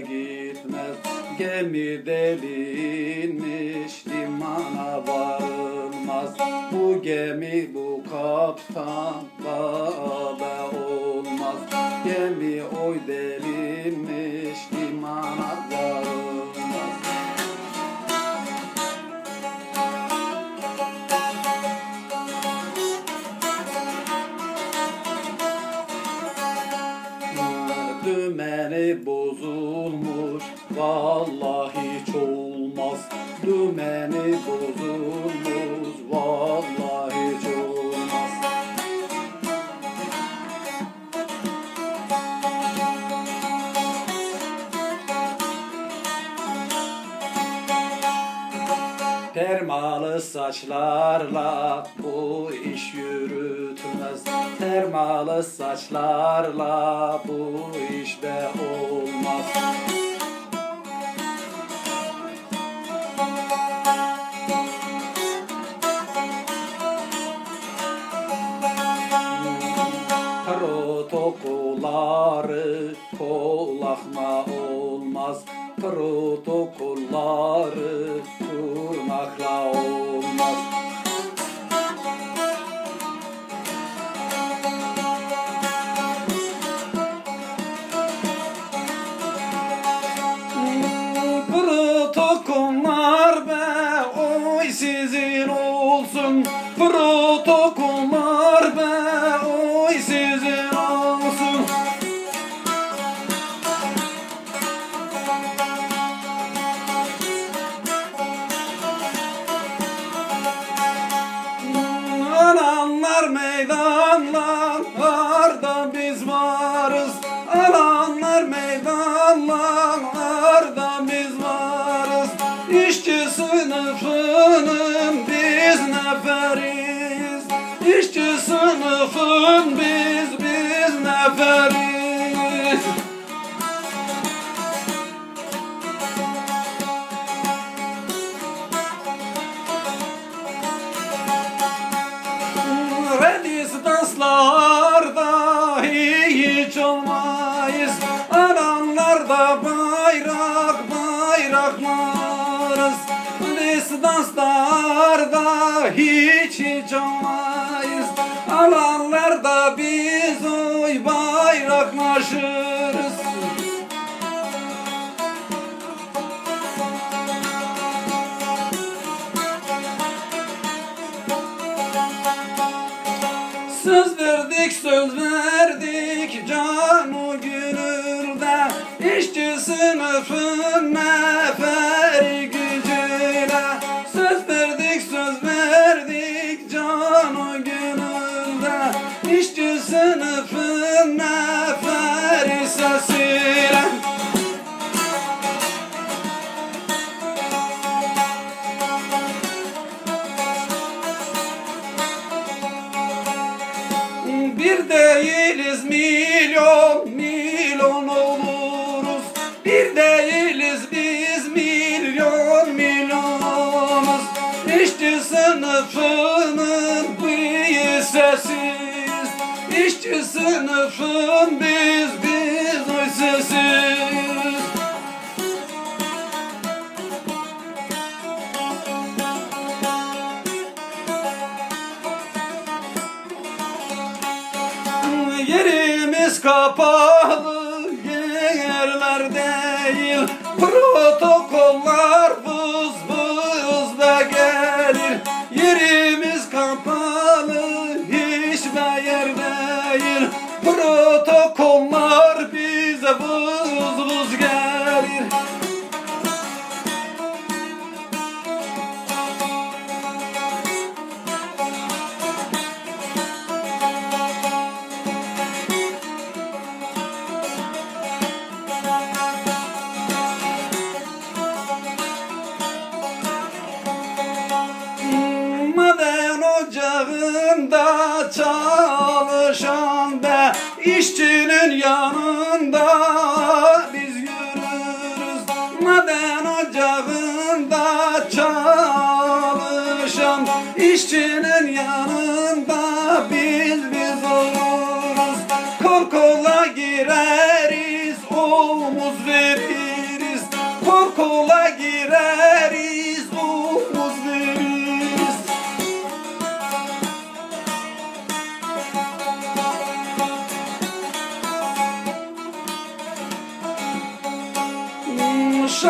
gitmez. Gemi delinmiş limana varılmaz. Bu gemi bu kaptanla be olmaz. Gemi oy delinmiş bu iş yürütmez Termalı saçlarla bu iş be olmaz. Protokolları kolakma olmaz. Protokolları kurmakla olmaz olsun Protokollar be oy sizin olsun Alanlar meydanlarda biz varız. Alanlar meydanlarda biz varız. İşçi Redistanslarda hiç olmayız Alanlarda biz oy bayraklaşırız Söz verdik söz verdik İşçi sınıfın biz biz oy sesiz Yerimiz kapalı yerler değil. Protokollar işçinin yanında biz yürürüz. Maden ocağında çalışan işçinin yanında biz biz oluruz. Kol gireriz omuz veririz. Kol kola gireriz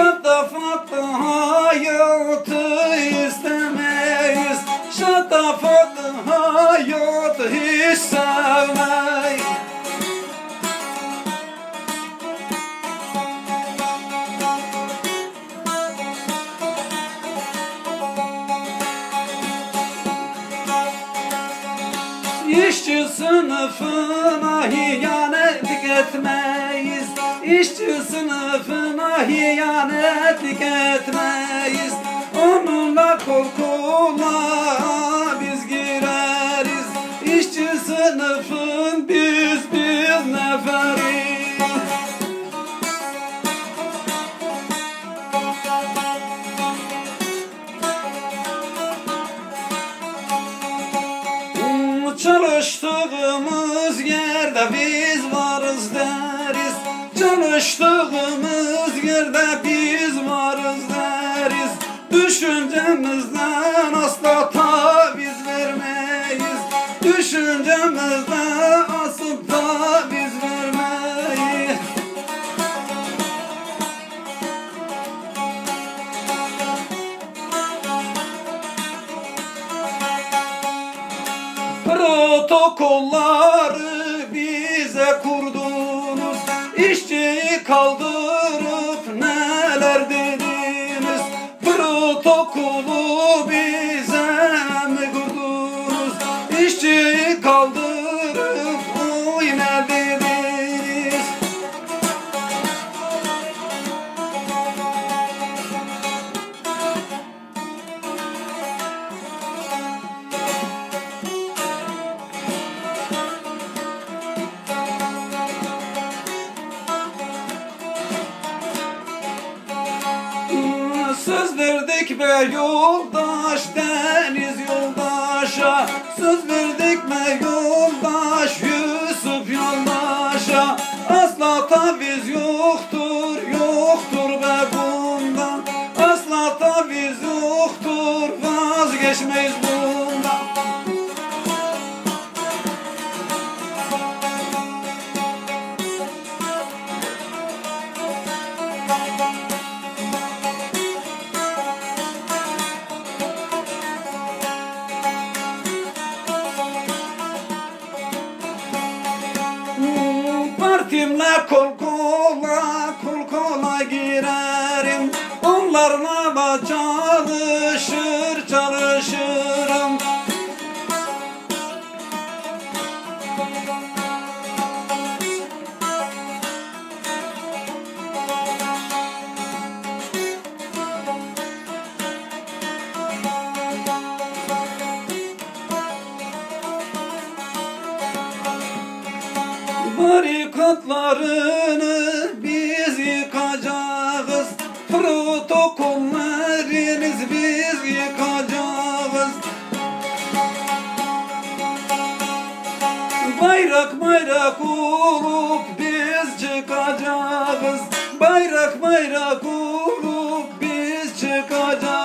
Şatafatlı hayatı istemeyiz. Şatafatlı hayatı hiç sevmeyiz. İşçi sınıfına hiyanetlik etmeyiz İşçi sınıfına hiyanetlik etmeyiz Onunla korkula biz gireriz. İşçi sınıfın biz biz neferiz. Çalıştığımız yerde biz deriz Çalıştığımız yerde biz varız deriz. Düşüncemizden asla taviz vermeyiz. Düşüncemizden asla taviz vermeyiz. Protokolları derdin yoldaş deniz yoldaşa Söz verdik Partimle kol Kanatlarını biz yıkacağız. Protokolleriniz biz yıkacağız. Bayrak bayrak olup biz çıkacağız. Bayrak bayrak olup biz çıkacağız.